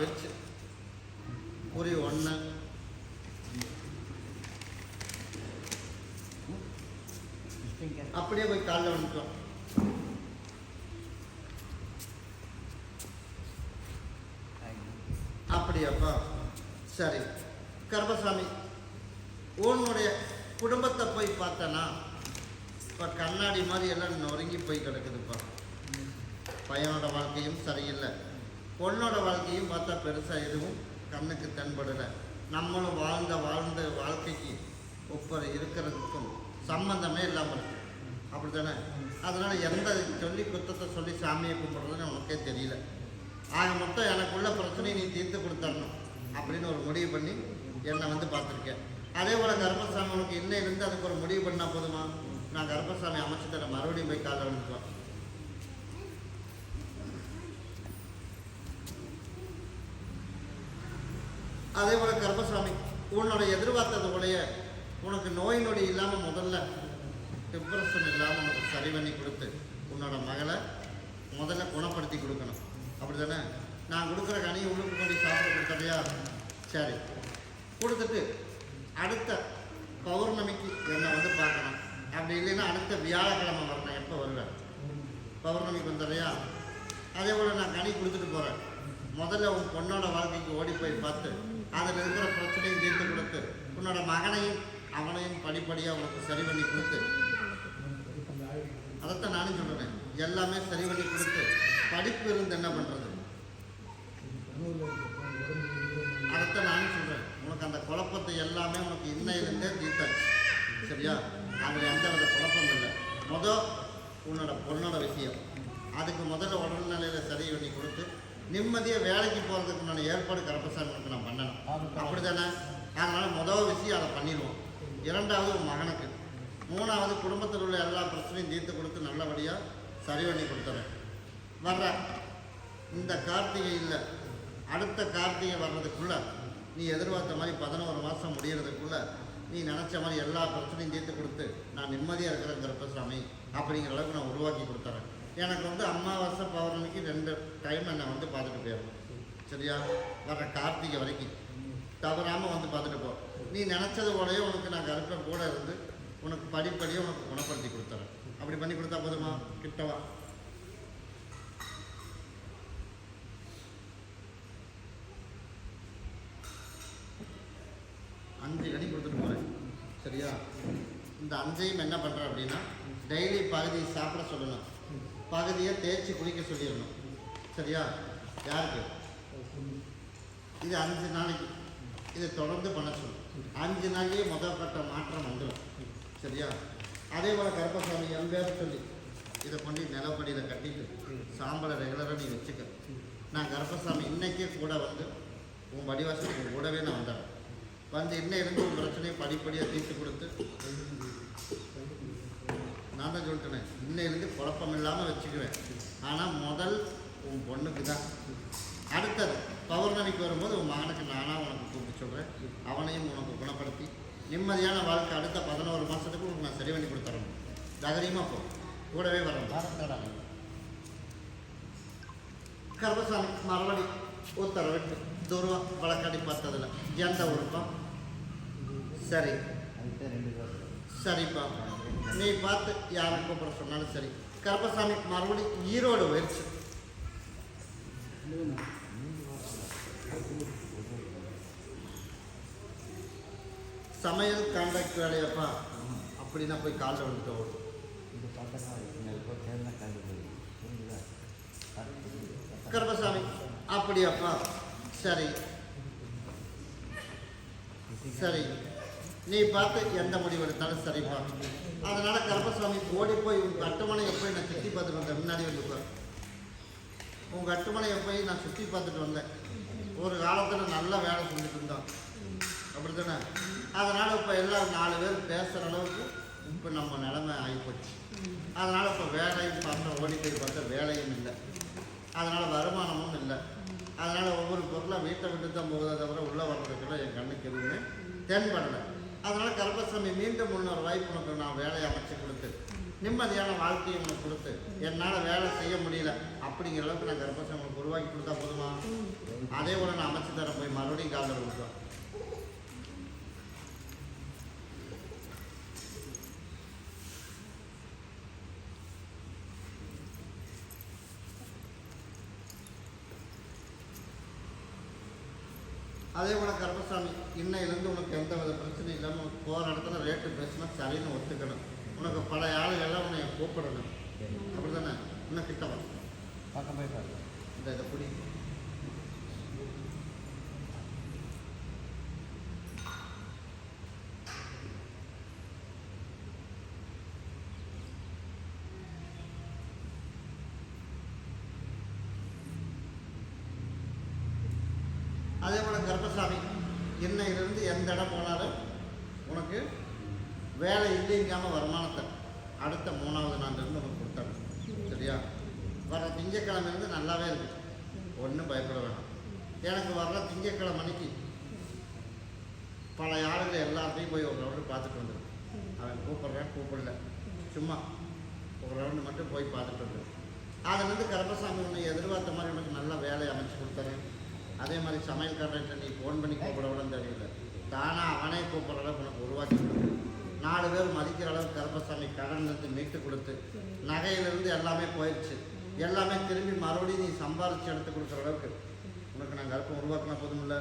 வெச்சு. குறி ஒன்று அப்படியே போய் காலில் வந்துட்டோம். அப்படியாப்பா. சரி. கர்பசாமி உன்னுடைய குடும்பத்தை போய் பார்த்தனா? இப்போ கண்ணாடி மாதிரி எல்லாம் நொறுங்கி போய் கிடக்குதுப்பா. பையனோட வாழ்க்கையும் சரியில்லை. பொண்ணோட வாழ்க்கையும் பார்த்தா பெருசாக எதுவும் கண்ணுக்கு தென்படலை. நம்மளும் வாழ்ந்த வாழ்ந்த வாழ்க்கைக்கு ஒப்பர் இருக்கிறதுக்கும் சம்பந்தமே இல்லாமல் இருக்கு. அப்படி தானே அதனால் எந்த சொல்லி குத்தத்தை சொல்லி சாமியை கும்பிட்றதுன்னு உனக்கே தெரியல. ஆக மொத்தம் எனக்குள்ள பிரச்சனையை நீ தீர்த்து கொடுத்தரணும் அப்படின்னு ஒரு முடிவு பண்ணி என்னை வந்து பார்த்துருக்கேன். அதே போல் கருப்பசாமி உனக்கு இன்னையிலேருந்து அதுக்கு ஒரு முடிவு பண்ணால் போதுமா? நான் கருப்பசாமி அமைச்சு தரேன். மறுபடியும் போய் காலை வந்துக்குவேன் அதே போல் கருப்பசாமி உன்னோட எதிர்பார்த்தது உடைய உனக்கு நோய் நொடி இல்லாமல் முதல்ல டிப்ரெஷன் இல்லாமல் உனக்கு சரி பண்ணி கொடுத்து உன்னோட மகளை முதல்ல குணப்படுத்தி கொடுக்கணும். அப்படி தானே நான் கொடுக்குற கனி உள்ளுக்கு கொண்டு சாப்பிட கொடுத்ததையா சரி. கொடுத்துட்டு அடுத்த பௌர்ணமிக்கு என்னை வந்து பார்க்கணும். அப்படி இல்லைன்னா அடுத்த வியாழக்கிழமை வரணும். எப்போ வருவேன்? பௌர்ணமிக்கு வந்தடையா அதே போல் நான் கனி கொடுத்துட்டு போகிறேன் முதல்ல உன் பொண்ணோட வாழ்க்கைக்கு ஓடி போய் பார்த்து அதில் இருக்கிற பிரச்சனையும் தீர்த்து கொடுத்து உன்னோட மகனையும் அவனையும் படிப்படியாக உனக்கு சரி பண்ணி கொடுத்து. அதைத்தான் நானும் சொல்கிறேன் எல்லாமே சரி பண்ணி கொடுத்து படிப்பு இருந்து என்ன பண்ணுறது அதைத்தான் நானும் சொல்கிறேன் உனக்கு அந்த குழப்பத்தை எல்லாமே உனக்கு இன்னையிலேருந்தே தீர்த்தாச்சு. சரியா? அதில் எந்த வித குழப்பம் இல்லை. முதல் உன்னோட பொண்ணோட விஷயம். அதுக்கு முதல்ல உடல்நிலையில் சரி பண்ணி கொடுத்து நிம்மதியாக வேலைக்கு போகிறதுக்குண்டான ஏற்பாடு கருப்பசாமிக்கு நான் பண்ணணும். அப்படி தானே அதனால் முதல் விஷயம் அதை பண்ணிடுவோம். இரண்டாவது மகனுக்கு. மூணாவது குடும்பத்தில் உள்ள எல்லா பிரச்சனையும் தீர்த்து கொடுத்து நல்லபடியாக சரி பண்ணி கொடுத்துறேன். வர்ற. இந்த கார்த்திகை இல்லை. அடுத்த கார்த்திகை வர்றதுக்குள்ளே நீ எதிர்பார்த்த மாதிரி பதினோரு மாதம் முடிகிறதுக்குள்ளே நீ நினச்ச மாதிரி எல்லா பிரச்சனையும் தீர்த்து கொடுத்து நான் நிம்மதியாக இருக்கிறேன் கருப்பசாமி அப்படிங்கிற அளவுக்கு நான் உருவாக்கி கொடுத்துறேன். எனக்கு வந்து அமாவாசை பௌர்ணமிக்கு ரெண்டு டைம் என்னை வந்து பார்த்துட்டு போயிடும் சரியா? வர கார்த்திகை வரைக்கும். தவறாமல் வந்து பார்த்துட்டு போ. நீ நினச்சது போலயே உனக்கு நான் கருப்பை கூட இருந்து உனக்கு படிப்படியே உனக்கு குணப்படுத்தி கொடுத்துறேன். அப்படி பண்ணி கொடுத்தா போதுமா? கிட்டவா அஞ்சு கனி கொடுத்துட்டு போகிறேன் சரியா? இந்த அஞ்சையும் என்ன பண்ணுறேன் அப்படின்னா டெய்லி பகுதி சாப்பிட சொல்லணும். பகுதியை தேய்ச்சி குளிக்க சொல்லிடணும். சரியா? யாருக்கு? இது அஞ்சு நாளைக்கு. இதை தொடர்ந்து பண்ண சொல்லு. அஞ்சு நாளையே முதல் கட்ட மாற்றம் வந்துடும். சரியா? அதே போல் கருப்பசாமி எம்பேர் சொல்லி இதை கொண்டு நிலப்படியில் கட்டிட்டு சாம்பலை ரெகுலராக நீ வச்சுக்க. நான் கருப்பசாமி இன்றைக்கே கூட வந்து உன் வடிவாசத்துக்கு கூடவே நான் வந்துடுறேன். வந்து இன்னும் இருந்து உன் பிரச்சனையை படிப்படியாக தீர்த்து கொடுத்து நான் தான் சொல்லிட்டேன். இன்னையிலேருந்து குழப்பம் இல்லாமல் வச்சுக்குவேன். ஆனால் முதல் உன் பொண்ணுக்கு தான். அடுத்தது பௌர்ணமிக்கு வரும்போது உன் மகனுக்கு நானாக உனக்கு கூப்பிட்டு சொல்கிறேன் அவனையும் உனக்கு குணப்படுத்தி நிம்மதியான வாழ்க்கை அடுத்த பதினோரு மாதத்துக்கு உனக்கு நான் சரி பண்ணி கொடுத்துறேன். தைரியமாக போ. கூடவே வரணும் கர்மசாமி மறுபடி உத்தரவிட்டு தூரம் வழக்காடி பார்த்ததில்ல எந்த உருப்பம் சரி. சரிப்பா. நீ பார்த்து யாரை கூப்பிட சொன்னாலும் சரி. கருப்பசாமி மறுபடியும் ஈரோடு போயிடுச்சு சமையல் கான்ட்ராக்ட் வேலையாப்பா. அப்படின்னா போய் காலில் வந்துட்டு கருப்பசாமி அப்படியாப்பா. சரி. சரி. நீ பார்த்து எந்த முடிவு எடுத்தாலும் சரிப்பா. அதனால கருப்பசாமி ஓடி போய் உங்கள் அட்டமனையை போய் நான் சுற்றி பார்த்துட்டு வந்தேன். முன்னாடி வந்து உங்கள் அட்டமனையை போய் நான் சுற்றி பார்த்துட்டு வந்தேன். ஒரு காலத்தில் நல்ல வேலை செஞ்சுட்டு இருந்தோம் அப்படி தானே அதனால் இப்போ எல்லாம் நாலு பேர் பேசுகிற அளவுக்கு இப்போ நம்ம நிலைமை ஆகிப்போச்சு அதனால் இப்போ வேலையும் பார்த்தா ஓடி போய் பார்த்தா வேலையும் இல்லை. அதனால் வருமானமும் இல்லை. அதனால் ஒவ்வொரு பொருளாக வீட்டை விட்டு தான் போகுதே தவிர உள்ளே வர்றதுக்குள்ள என் கண்ணுக்கு எதுவுமே தென்படலை. அதனால் கருப்பசாமி மீண்டும் முன்னொரு வாய்ப்பு உனக்கு நான் வேலையை அமைச்சு கொடுத்து நிம்மதியான வாழ்க்கையை உனக்கு கொடுத்து என்னால் வேலை செய்ய முடியல அப்படிங்கிற அளவுக்கு நான் கருப்பசாமி உனக்கு உருவாக்கி கொடுத்தா போதுமா? அதே போல் நான் அமைச்சு தரேன் போய் மறுபடியும் காலில் கொடுத்தோம் அதே போல் கருப்பசாமி இன்னையிலேருந்து உனக்கு எந்த வித பிரச்சனையும் இல்லாமல் உனக்கு போகிற இடத்துல ரேட்டு பேசினா சரின்னு ஒத்துக்கணும். உனக்கு பழைய ஆளுகள்லாம் உன்னை கூப்பிடணும். அப்படி தானே இன்னும் கிட்ட வா. பக்கம் போய் பாருங்க இந்த இதை பிடி. அதே போல் கர்ப்பசாமி என்னையிலிருந்து எந்த இடம் போனாலும் உனக்கு வேலை இல்லைங்காமல் வருமானத்தை அடுத்த மூணாவது நாள்லேருந்து உனக்கு கொடுத்தாரு சரியா? வர திங்கக்கிழமையிலேருந்து நல்லாவே இருக்கு. ஒன்றும் பயப்பட வேணாம். எனக்கு வர்ற திங்கக்கிழமை அன்னைக்கு பல ஆளுகளை எல்லாத்தையும் போய் ஒரு ரவுண்டு பார்த்துட்டு வந்துடும் அவன் கூப்பிட்றேன் கூப்பிடல. சும்மா ஒரு ரவுண்டு மட்டும் போய் பார்த்துட்டு வந்துடும் அதுலேருந்து கருப்பசாமி உன்னை எதிர்பார்த்த மாதிரி உனக்கு நல்ல வேலையை அமைச்சு கொடுத்துறேன் அதே மாதிரி சமையல்காரன்ட்ட நீ ஃபோன் பண்ணி கூப்பிடவும் தெரியல. தானாக அவனே கூப்பிட்ற அளவுக்கு உனக்கு உருவாக்கி கொடுத்து நாலு பேர் மதிக்கிற அளவுக்கு கருப்பசாமி கடன்லேருந்து மீட்டு கொடுத்து நகையிலேருந்து எல்லாமே போயிடுச்சு எல்லாமே திரும்பி மறுபடியும் நீ சம்பாரித்து எடுத்து கொடுக்குற அளவுக்கு. உனக்கு நான் கர்ப்பம் உருவாக்கினா போதும் இல்லை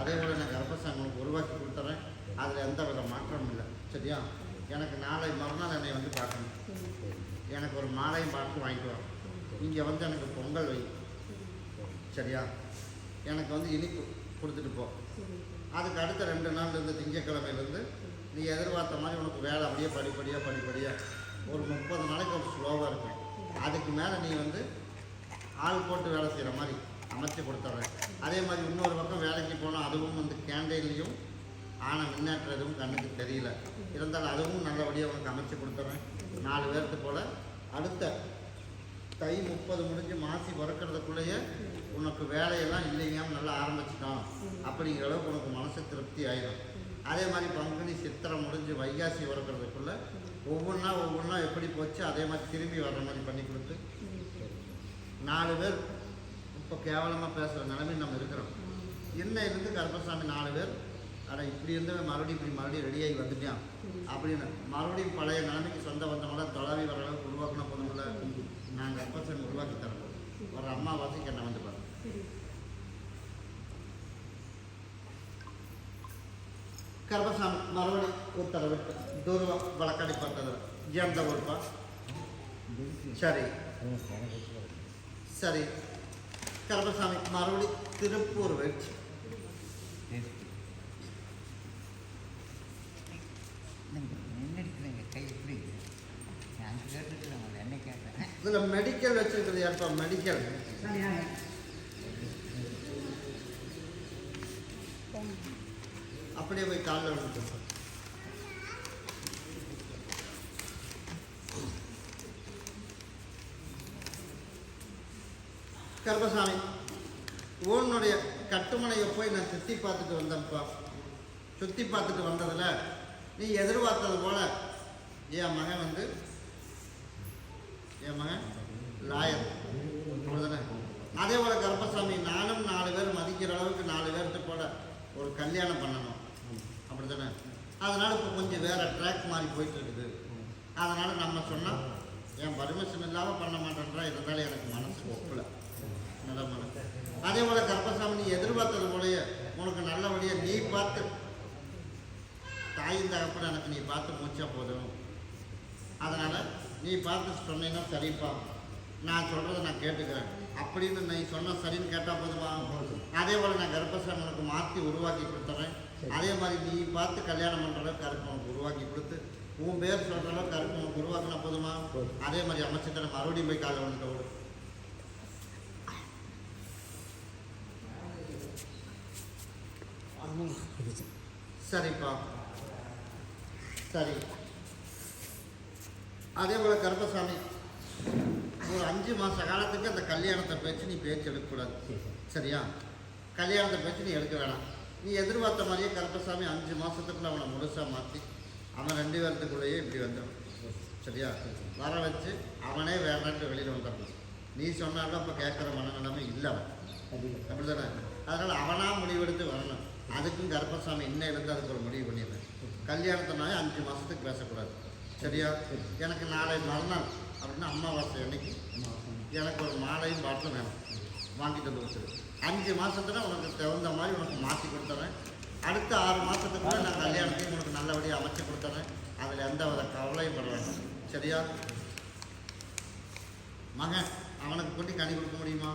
அதே போல் நான் கர்ப்பசாமி உனக்கு உருவாக்கி கொடுத்துறேன். அதில் எந்த வித மாற்றமும் இல்லை. சரியா? எனக்கு நாளை மறுநாள் என்னை வந்து பார்க்கணும். எனக்கு ஒரு மாலையும் பார்த்து வாங்கிட்டு இங்கே வந்து எனக்கு பொங்கல் வை. சரியா? எனக்கு வந்து இனிப்பு கொடுத்துட்டு போ. அதுக்கு அடுத்த ரெண்டு நாள்லேருந்து திங்கக்கிழமையிலேருந்து நீ எதிர்பார்த்த மாதிரி உனக்கு வேலை அப்படியே படிப்படியாக படிப்படியாக ஒரு முப்பது நாளைக்கு ஒரு ஸ்லோவாக இருக்கும். அதுக்கு மேலே நீ வந்து ஆள் போட்டு வேலை செய்கிற மாதிரி அமைச்சு கொடுத்துட்றேன் அதே மாதிரி இன்னொரு பக்கம் வேலைக்கு போனால் அதுவும் வந்து கேண்டீன்லேயும் ஆனால் முன்னேற்றம் எதுவும் கண்ணுக்கு தெரியல. இருந்தாலும் அதுவும் நல்லபடியாக உனக்கு அமைச்சு கொடுத்துட்றேன். நாலு பேர்த்து போல் அடுத்த தை முப்பது முடிஞ்சு மாசி பிறக்கிறதுக்குள்ளேயே உனக்கு வேலையெல்லாம் இல்லைங்காம நல்லா ஆரம்பிச்சிட்டோம் அப்படிங்கிற அளவுக்கு உனக்கு மனசு திருப்தி ஆயிடும் அதே மாதிரி பங்குனி சித்திரை முடிஞ்சு வைகாசி பிறக்கிறதுக்குள்ள ஒவ்வொன்றா ஒவ்வொன்றா எப்படி போச்சு அதே மாதிரி திரும்பி வர்ற மாதிரி பண்ணி கொடுத்து. நாலு பேர் இப்போ கேவலமாக பேசுகிற நிலைமை நம்ம இருக்கிறோம். இன்னையிலேருந்து கருப்பசாமி நாலு பேர்? அட இப்படி இருந்து மறுபடியும் இப்படி மறுபடியும் ரெடியாகி வந்துட்டான் அப்படின்னு. மறுபடியும் பழைய நிலைமைக்கு சொந்த பந்தமெல்லாம் தொலைவி வர அளவுக்கு உருவாக்கின போதுமில்ல நான் கர்ப்பசாமி உருவாக்கி தரப்போம் ஒரு அம்மாவாசைக்கு என்ன வந்து பாருங்க கர்ப்பசாமி மறுபடி உத்தரவிட்டு தூர்வம் வழக்கடி பார்த்தது எந்த ஊர்ப்பா சரி சரி கர்ப்பசாமி மறுபடி திருப்பூர் கேட்டேன் இதில் மெடிக்கல் வச்சிருக்கிறது ஏற்பா மெடிக்கல் அப்படியே போய் காலில் விழுந்து கர்பசாமி உன்னுடைய கட்டுமனையை போய் நான் சுற்றி பார்த்துட்டு வந்தேன்ப்பா. சுற்றி பார்த்துட்டு வந்ததில் நீ எதிர்பார்த்தது போல என் மகன் வந்து என் மகன் லாயர். அவ்வளோதானே அதே போல் கருப்பசாமி நானும் நாலு பேர் மதிக்கிற அளவுக்கு நாலு பேர்கிட்ட போல ஒரு கல்யாணம் பண்ணணும். அப்படி தானே அதனால் இப்போ கொஞ்சம் வேறு ட்ராக் மாதிரி போயிட்டு இருக்குது அதனால் நம்ம சொன்னால் என் பர்மிஷன் இல்லாமல் பண்ண மாட்டேன்றா இருந்தாலும் எனக்கு மனசு ஒப்பலை. நல்ல மனசு. அதே போல் கர்ப்பசாமி நீ எதிர்பார்த்தது போலயே உனக்கு நல்லபடியாக நீ பார்த்து தாயின் தகப்பன எனக்கு நீ பார்த்து மூச்சா போதும். அதனால் நீ பார்த்து சொன்னீங்கன்னா சரிப்பா. நான் சொல்கிறத நான் கேட்டுக்கிறேன். அப்படின்னு நீ சொன்ன சரின்னு கேட்டால் போதுமா? அதே போல் நான் கர்ப்பசாமி மாற்றி உருவாக்கி கொடுத்துறேன். அதே மாதிரி நீ பார்த்து கல்யாணம் பண்ணுற அளவுக்கு கருப்பு உனக்கு உருவாக்கி கொடுத்து உன் பேர் சொல்கிற அளவுக்கு கருப்பு உனக்கு உருவாக்கினா போதுமா? அதே மாதிரி அமைச்சர் மறுபடியும் போய் காலை வந்துட்டு சரிப்பா. சரி. அதே போல் கருப்பசாமி. ஒரு அஞ்சு மாத காலத்துக்கு அந்த கல்யாணத்தை பேச்சு நீ பேச்சு எடுக்கக்கூடாது. சரியா? கல்யாணத்தை பேச்சு நீ எடுக்க வேணாம். நீ எதிர்பார்த்த மாதிரியே கருப்பசாமி அஞ்சு மாதத்துக்குள்ள அவனை முழுசாக மாற்றி அவன் ரெண்டு பேர்த்துக்குள்ளேயே இப்படி வந்துடும். சரியா? வர வச்சு அவனே வேண்டான்ட்டு வெளியில் வந்துடணும். நீ சொன்னாலும் அப்போ கேட்குற மனநிலைமை இல்லை அவன். அப்படி தானே அதனால் அவனாக முடிவெடுத்து வரணும். அதுக்கும் கருப்பசாமி இன்னையிலேருந்து அதுக்கு ஒரு முடிவு பண்ணிடுறேன். கல்யாணத்தினாலே அஞ்சு மாதத்துக்கு பேசக்கூடாது. சரியா? எனக்கு நாளை மறுநாள் அப்படின்னா அமாவாசை அன்னைக்கு எனக்கு ஒரு மாலையும் பாட்டிலும் வேணும். வாங்கிட்டு வந்து வச்சுரு அஞ்சு மாசத்துல உனக்கு தகுந்த மாதிரி உனக்கு மாற்றி கொடுத்துறேன். அடுத்த ஆறு மாதத்துக்குள்ள நான் கல்யாணத்தையும் உனக்கு நல்லபடியாக அமைச்சு கொடுத்துறேன். அதில் எந்த வித கவலையும் பட வேண்டாம் சரியா? மகன் அவனுக்கு கொண்டு கனி கொடுக்க முடியுமா?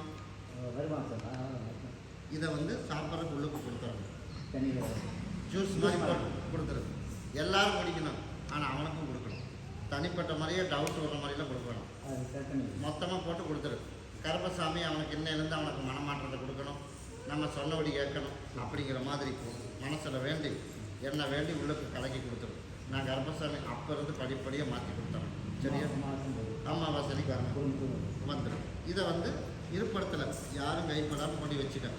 இதை வந்து சாப்பிட்றதுக்கு உள்ளுக்கு கொடுத்துறணும். தண்ணியில் ஜூஸ் மாதிரி போட்டு கொடுத்துரு. எல்லாரும் குடிக்கணும். ஆனால் அவனுக்கும் கொடுக்கணும் தனிப்பட்ட மாதிரியே டவுட் வர மாதிரிலாம் கொடுக்கணும். மொத்தமாக போட்டு கொடுத்துரு. கருப்பசாமி அவனுக்கு இன்னையிலேருந்து அவனுக்கு மனமாற்றத்தை கொடுக்கணும். நம்ம சொன்னபடி கேட்கணும். அப்படிங்கிற மாதிரி மனசில் வேண்டி என்ன வேண்டி உள்ளுக்கு கலக்கி கொடுத்துரு. நான் கருப்பசாமி அப்போ இருந்து படிப்படியாக மாற்றி கொடுத்துறேன். சரியா? வரணும் குடும்பம் வந்துடும் இதை வந்து இருப்படத்தில் யாரும் கைப்படாமல் கொண்டு வச்சுக்க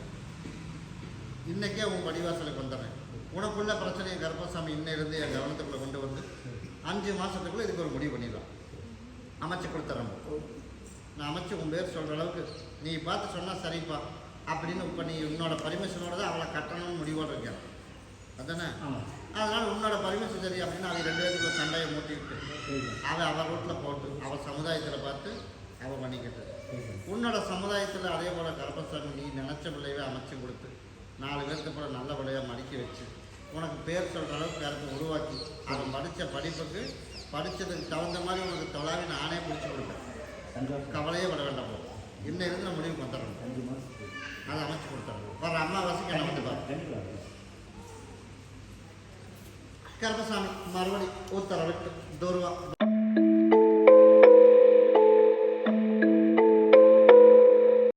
இன்னைக்கே உன் படிவாசலுக்கு வந்துடுறேன். உனக்குள்ள பிரச்சனையை கர்ப்பசாமி இன்னையிலேருந்து என் கவனத்துக்குள்ளே கொண்டு வந்து அஞ்சு மாதத்துக்குள்ளே இதுக்கு ஒரு முடிவு பண்ணிடலாம். அமைச்சு கொடுத்துட்றேன் நான் அமைச்சு உன் பேர் சொல்கிற அளவுக்கு நீ பார்த்து சொன்னால் சரிப்பா அப்படின்னு இப்போ நீ உன்னோட பர்மிஷனோட தான் அவளை கட்டணும்னு முடிவோடு இருக்கேன் அதானே? அதனால் உன்னோட பர்மிஷன் சரி அப்படின்னு அவங்க ரெண்டு பேருக்குள்ள சண்டையை சார் அவள் அவள் ரூட்டில் போட்டு அவள் சமுதாயத்தில் பார்த்து அவள் பண்ணிக்கிட்டு. உன்னோட சமுதாயத்தில் அதே போல் கர்ப்பசாமி நீ நினச்ச பிள்ளையவே அமைச்சு கொடுத்து நாலு பேருக்கு அப்புறம் நல்ல பிள்ளையாக மடிக்க வச்சு உனக்கு பேர் சொல்கிற அளவுக்கு பேருக்கு உருவாக்கி படித்த படிப்புக்கு படித்ததுக்கு தகுந்த மாதிரி உனக்கு தொலாவி நானே பிடிச்சி கொடுப்பேன். கவலையே விட வேண்டாம் இருந்து நான் முடிவுக்கு வந்துடுறேன். அதை அமைச்சு கொடுத்துட்றேன் வர அம்மாவாசைக்கு என்ன வந்து பாரு. கண்டிப்பாக கர்ப்பசாமி மறுபடி உத்தரவிட்டு தூர்வா.